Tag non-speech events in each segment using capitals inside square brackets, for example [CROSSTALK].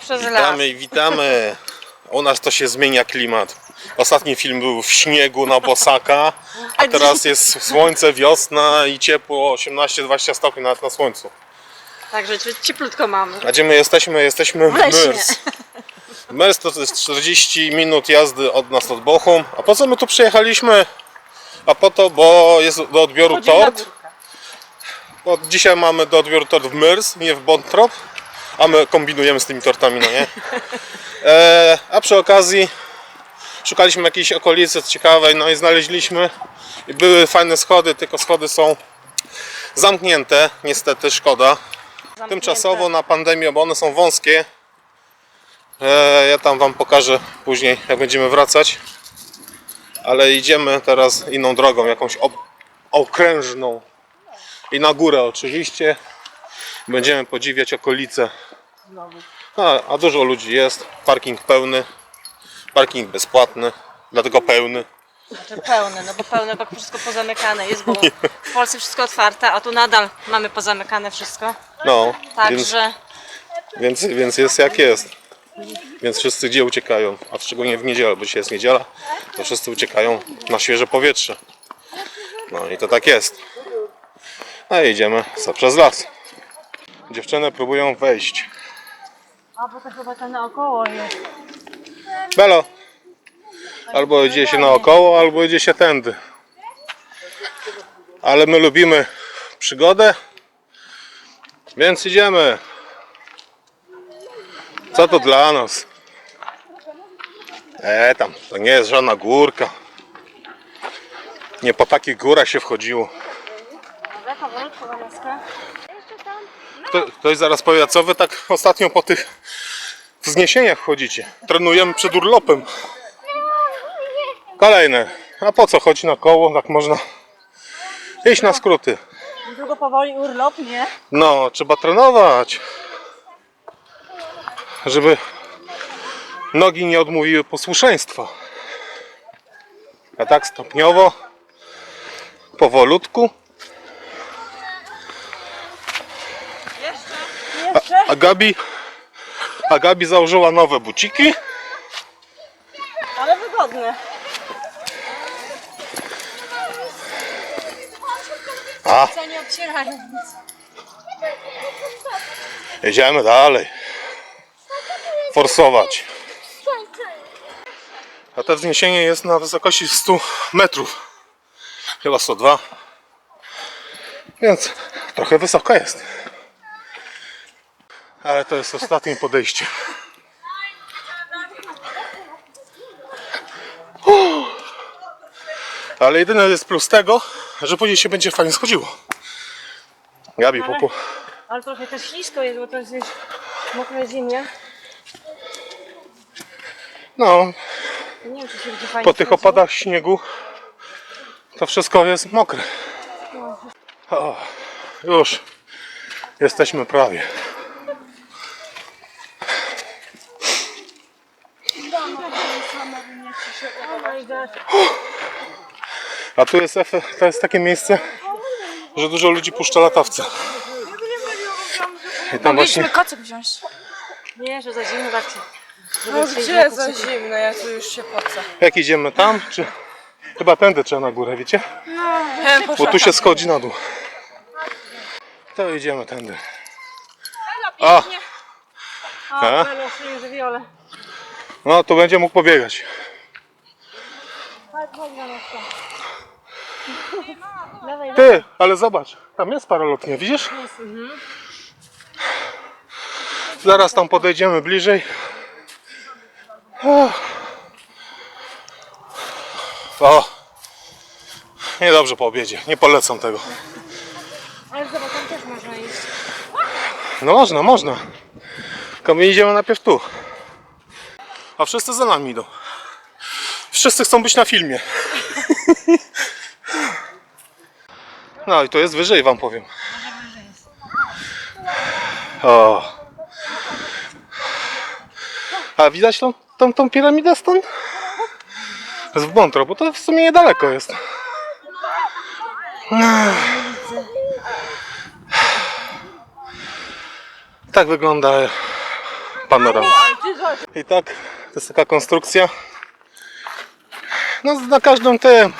Witamy przez las. Witamy i witamy. U nas to się zmienia klimat. Ostatni film był w śniegu na Bosaka, a teraz jest słońce, wiosna i ciepło 18-20 stopni nawet na słońcu. Także cie- cieplutko mamy. A gdzie my jesteśmy? Jesteśmy w lesie. Myrs. Myrs to jest 40 minut jazdy od nas od Bochum. A po co my tu przyjechaliśmy? A po to, bo jest do odbioru tort. Bo dzisiaj mamy do odbioru tort w Myrs, nie w Bontrop. A my kombinujemy z tymi tortami, no nie? E, a przy okazji szukaliśmy jakiejś okolicy ciekawej, no i znaleźliśmy. I były fajne schody, tylko schody są zamknięte, niestety, szkoda. Zamknięte. Tymczasowo na pandemię, bo one są wąskie. E, ja tam wam pokażę później, jak będziemy wracać. Ale idziemy teraz inną drogą, jakąś okrężną. I na górę oczywiście. Będziemy podziwiać okolice. A, a dużo ludzi jest. Parking pełny. Parking bezpłatny. Dlatego pełny. Znaczy pełne, no bo pełne, bo wszystko pozamykane jest, bo w Polsce wszystko otwarte, a tu nadal mamy pozamykane wszystko. No, więc, Także więc, więc jest jak jest. Więc wszyscy gdzie uciekają, a szczególnie w niedzielę, bo dzisiaj jest niedziela, to wszyscy uciekają na świeże powietrze. No i to tak jest. A idziemy co przez las. Dziewczyny próbują wejść. A bo to chyba to naokoło jest. Belo! Albo idzie się naokoło, albo idzie się tędy. Ale my lubimy przygodę, więc idziemy. Co to dla nas? E tam, to nie jest żadna górka. Nie po takich górach się wchodziło. Kto, ktoś zaraz powie, co wy tak ostatnio po tych wzniesieniach chodzicie? Trenujemy przed urlopem. Kolejne. A po co chodzi na koło? Tak można iść na skróty. Długo powoli urlop, nie? No, trzeba trenować. Żeby nogi nie odmówiły posłuszeństwa. A tak stopniowo, powolutku. Jeszcze? A Gabi, a Gabi założyła nowe buciki. Ale wygodne. A, Co nie obcierają nic. jedziemy dalej. Forsować. A to wzniesienie jest na wysokości 100 metrów. Chyba 102. Więc trochę wysoko jest. Ale to jest ostatnie podejście. Ale jedyny jest plus tego, że później się będzie fajnie schodziło. Gabi, po, po, Ale trochę też ślisko jest, bo to jest mokra ziemia. no, Nie wiem, czy się będzie fajnie po tych opadach śniegu to wszystko jest mokre. O, już jesteśmy prawie. A tu jest, to jest takie miejsce, że dużo ludzi puszcza latawce. I tam Mogliśmy właśnie, kocyk wziąć. Nie, że za zimno tak się. No gdzie za zimno, ja tu już się pocę. jak idziemy tam, czy chyba tędy trzeba na górę, wiecie? Bo tu się schodzi na dół. To idziemy tędy. A, O, A? No to będzie mógł pobiegać. Ty, ale zobacz, tam jest paralotnia, widzisz? Zaraz tam podejdziemy bliżej. O, niedobrze po obiedzie, nie polecam tego. Ale zobacz, tam też można iść. No można, można. Tylko my idziemy najpierw tu. A wszyscy za nami idą. Wszyscy chcą być na filmie. [LAUGHS] No i to jest wyżej wam powiem. O. A widać tą, tą, tą piramidę stąd? To jest w Bontro, bo to w sumie niedaleko jest. Tak wygląda panorama. I tak, to jest taka konstrukcja. No na każdym tym,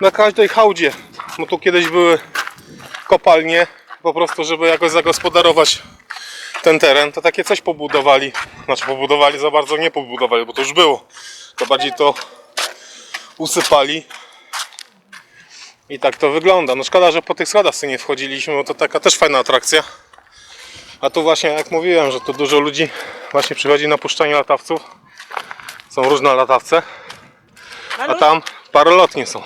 na każdej hałdzie. No tu kiedyś były kopalnie, po prostu żeby jakoś zagospodarować ten teren, to takie coś pobudowali. Znaczy pobudowali za bardzo nie pobudowali, bo to już było. To bardziej to usypali. I tak to wygląda. No szkoda, że po tych schodach sobie nie wchodziliśmy, bo to taka też fajna atrakcja. A tu właśnie, jak mówiłem, że tu dużo ludzi właśnie przychodzi na puszczanie latawców. Są różne latawce, a tam parolotnie są.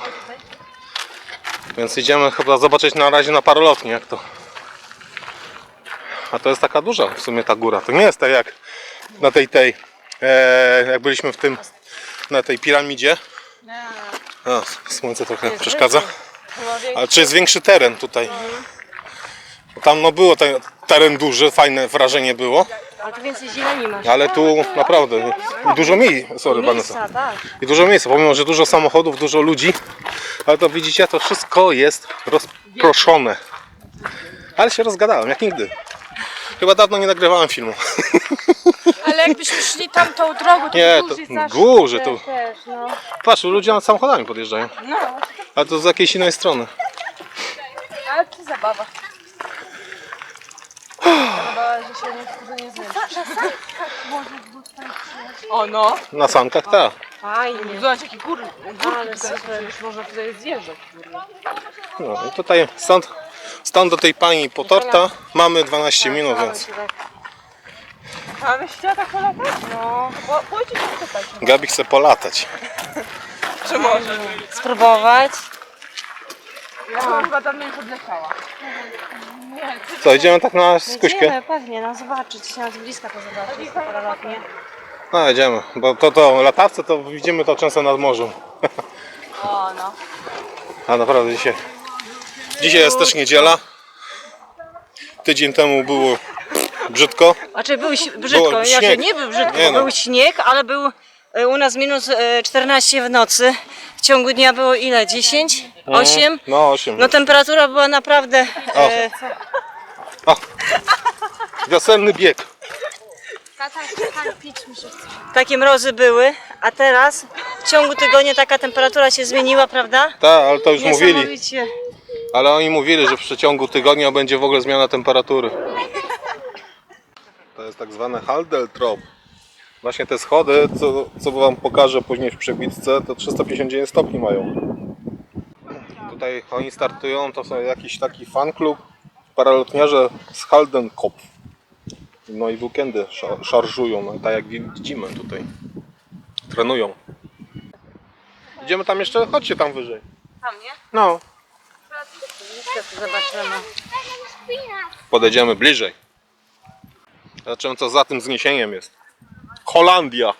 Więc idziemy chyba zobaczyć na razie na parolotnie, jak to. A to jest taka duża w sumie ta góra. To nie jest tak jak na tej tej, e, jak byliśmy w tym, na tej piramidzie. O, słońce trochę przeszkadza. Ale czy jest większy teren tutaj? Bo Tam no było ten teren duży, fajne wrażenie było, Ale tu więcej zieleni masz. ale tu naprawdę i dużo miejsca, sorry Vanessa. Miejsca, tak. I dużo miejsca, pomimo, że dużo samochodów, dużo ludzi, ale to widzicie, to wszystko jest rozproszone. Ale się rozgadałem, jak nigdy. Chyba dawno nie nagrywałem filmu. [LAUGHS] Ale jakbyśmy szli tamtą drogą, to Nie, to zawsze. górze, to Też, no. patrz, ludzie nad samochodami podjeżdżają. No, Ale to z jakiejś innej strony. ale to zabawa. Zabawa, że się niektórzy nie zmęczy. O no, Na sankach, tak. Fajnie. zobacz jakie góry, górki Ale tutaj, super. już można tutaj zjeżdżać. No i tutaj stąd, stąd do tej pani po torta mamy 12 minut, więc A wy chciała tak polatać? No, bo pójdźcie się spytać. Gabi chce polatać. Czy może? Spróbować. Ja to chyba dawno nie podleciała. Nie, Co, idziemy tak na skuśkę? Idziemy, pewnie, no zobaczyć, się z bliska to zobaczyć, to. No jedziemy, bo to, to latawce to widzimy to często nad morzem. O, no. A naprawdę dzisiaj. Dzisiaj jest też niedziela. Tydzień temu było brzydko. Znaczy był ś- brzydko, Było śnieg. nie był brzydko, Nie no. był śnieg, ale był e, u nas minus e, 14 w nocy. W ciągu dnia było ile? 10? 8? No 8. No temperatura była naprawdę e, [LAUGHS] Wiosenny bieg. takie mrozy były, a teraz w ciągu tygodnia taka temperatura się zmieniła, prawda? Tak, ale to już mówili. Niesamowicie. Ale oni mówili, że w przeciągu tygodnia będzie w ogóle zmiana temperatury. To jest tak zwane Haldeltrop. Właśnie te schody, co, co wam pokażę później w przebitce, to 359 stopni mają. Tutaj oni startują, to są jakiś taki fan klub paralotniarze z Haldenkopf. No i w weekendy sza- szarżują, no, tak jak widzimy tutaj. Trenują. Idziemy tam jeszcze? Chodźcie tam wyżej. Tam, nie? No. Niestety zobaczymy. Podejdziemy bliżej. Zobaczymy co za tym zniesieniem jest. Holandia.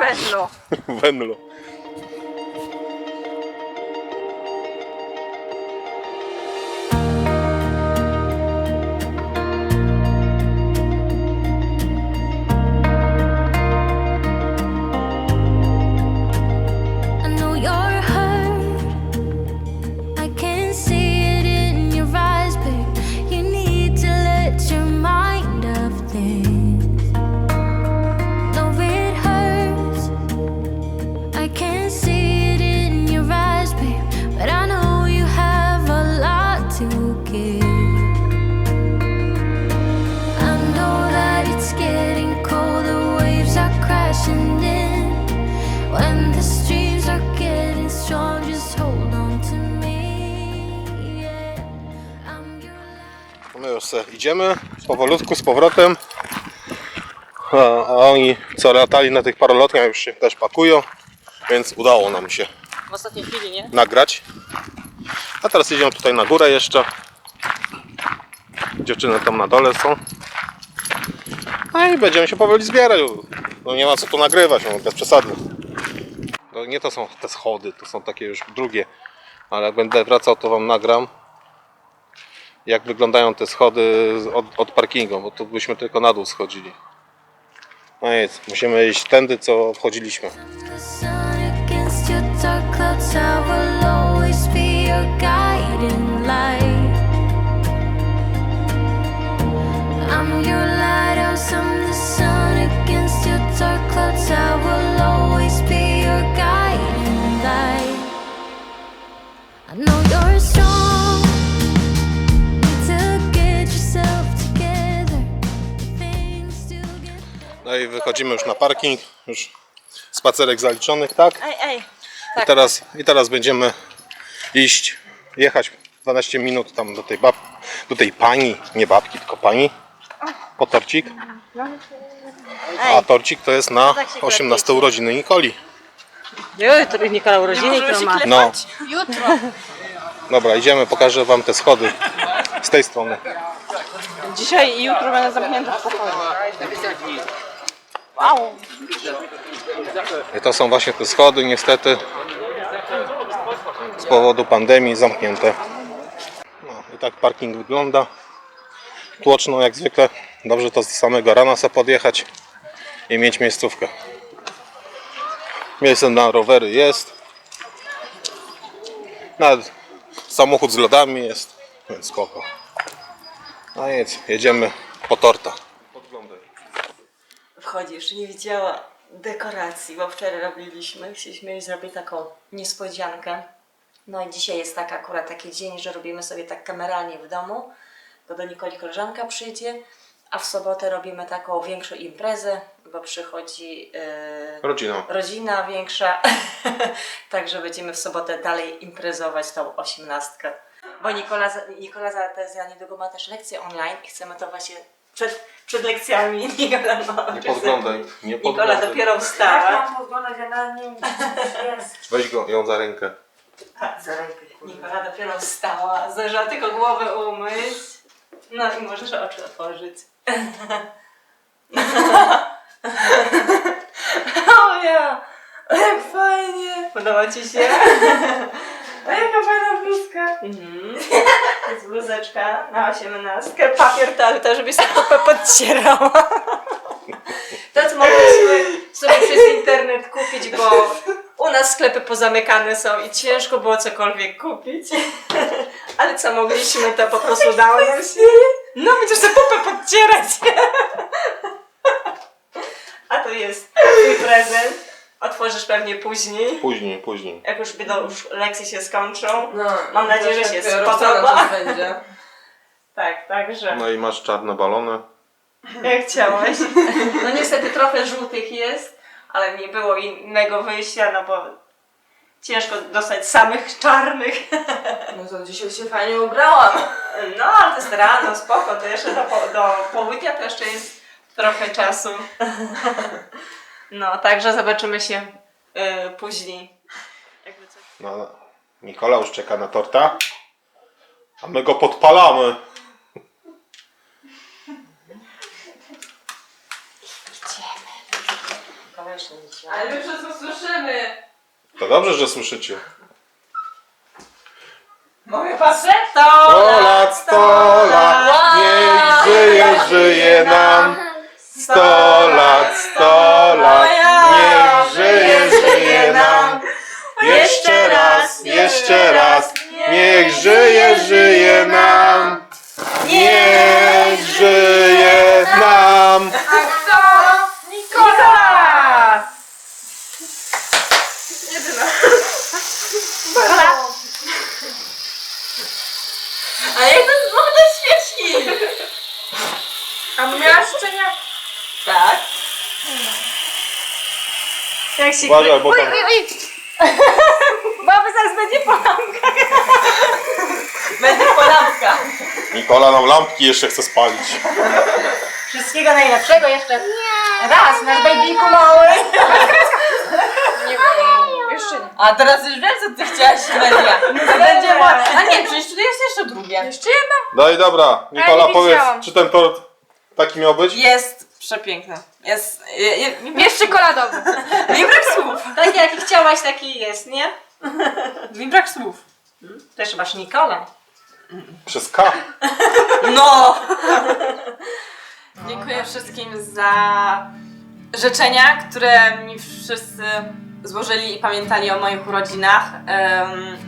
Bezlo. Venlo. [LAUGHS] se idziemy powolutku z powrotem. A, a oni co latali na tych paralotniach już się też pakują. Więc udało nam się W ostatniej chwili, nie? nagrać. A teraz idziemy tutaj na górę jeszcze. Dziewczyny tam na dole są. No i będziemy się powoli zbierać. No nie ma co tu nagrywać, no bez przesady. No nie to są te schody, to są takie już drugie. Ale jak będę wracał to wam nagram. Jak wyglądają te schody od, od parkingu, bo tu byśmy tylko na dół schodzili. No nic, musimy iść tędy co wchodziliśmy. Your Wychodzimy już na parking. Już spacerek zaliczony, tak? Ej, ej. I teraz, I teraz będziemy iść, jechać 12 minut tam do tej bab, do tej pani, nie babki, tylko pani, po torcik. A torcik to jest na tak się 18 klepiecie. urodziny Nikoli. Jutro Nikola urodziny, jutro ma. No, Jutro. dobra, idziemy, pokażę wam te schody z tej strony. Dzisiaj i jutro będę zamknięta w pokoju. Wow. I to są właśnie te schody, niestety z powodu pandemii zamknięte. No i tak parking wygląda. Tłoczno jak zwykle. Dobrze to z samego rana sobie podjechać i mieć miejscówkę. Miejsce na rowery jest. Nawet samochód z lodami jest, więc spoko. A nic, jedziemy po torta. Wchodzi, jeszcze nie widziała dekoracji, bo wczoraj robiliśmy. Chcieliśmy zrobić taką niespodziankę. No i dzisiaj jest tak akurat taki dzień, że robimy sobie tak kameralnie w domu, bo do Nikoli koleżanka przyjdzie, a w sobotę robimy taką większą imprezę, bo przychodzi yy, Rodzina. rodzina większa, [LAUGHS] także będziemy w sobotę dalej imprezować tą osiemnastkę. Bo Nikola, Nikola za, niedługo ma też lekcje online i chcemy to właśnie przed, przed lekcjami. [LAUGHS] Nikola, ma, Nie podglądaj, nie Nikola podglądaj. dopiero wstała. Weź go, ją za rękę. Nikola dopiero wstała, zdążyła tylko głowę umyć. No i możesz oczy otworzyć. [LAUGHS] o ja! Jak fajnie! Podoba Ci się? A jaka fajna bluzka! Mhm. [LAUGHS] Jest bluzeczka na osiemnastkę, papier toaleta, żebyś sobie popę podcierała. [LAUGHS] To co mogliśmy sobie przez internet kupić, bo u nas sklepy pozamykane są i ciężko było cokolwiek kupić. [LAUGHS] Ale co mogliśmy, to po prostu dało nam się. No, będziesz sobie popę podcierać. A to jest twój prezent. Otworzysz pewnie później. Później, później. Jak już będą już lekcje się skończą. No, Mam nadzieję, że się spodoba. Tak, także. No i masz czarne balony. Jak chciałeś. [LAUGHS] No niestety trochę żółtych jest, ale nie było innego wyjścia, no bo ciężko dostać samych czarnych. [LAUGHS] No to dzisiaj się fajnie ubrałam. No, ale to jest rano, spoko, to jeszcze do, po- do południa to jeszcze jest trochę czasu. [LAUGHS] No, także zobaczymy się y, później. Jakby coś. No, Nikola już czeka na torta. A my go podpalamy. Ale my wszystko słyszymy. To dobrze, że słyszycie. Mogę patrzeć? Sto Sto lat, sto lat, niech żyje, żyje nam. Sto żyje, nam. Niech żyje nam. A kto? Nikola! Jedyna. A jak to jest w ogóle świeczki? A miała szczenia? Tak. Jak się Uważaj, bo tam Mamy [LAUGHS] zaraz będzie polamka. będzie polamka. Nikola nam lampki jeszcze chce spalić. Wszystkiego najlepszego jeszcze. Raz, nasz babyku mały. Nie Jeszcze nie. A teraz już wiem, co ty chciałaś, Melia. To będzie mo- A nie, przecież tu jest jeszcze drugie. Jeszcze jedna? No i dobra, Nikola nie powiedz, widziałam. czy ten tort taki miał być? Jest przepiękna. Jest. Je, je, mi, brak, Jest czekoladowy. mi brak słów. Tak jak chciałaś, taki jest, nie? Mi brak słów. Też masz Nikola. Przez K. No! [LAUGHS] Dziękuję wszystkim za życzenia, które mi wszyscy złożyli i pamiętali o moich urodzinach.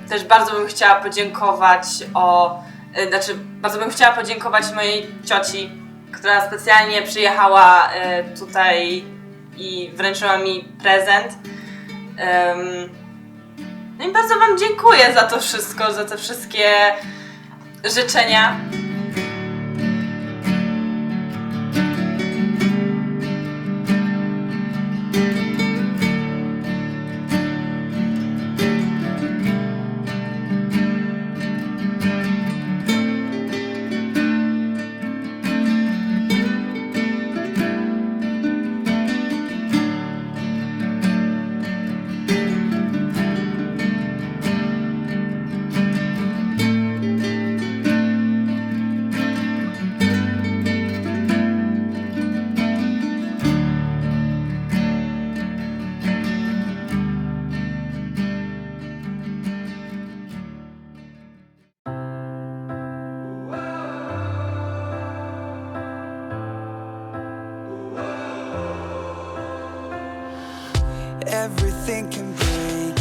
Też bardzo bym chciała podziękować o... E, znaczy, bardzo bym chciała podziękować mojej cioci, która specjalnie przyjechała e, tutaj i wręczyła mi prezent. No i bardzo wam dziękuję za to wszystko, za te wszystkie życzenia. everything can break.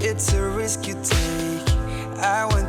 It's a risk you take. I want.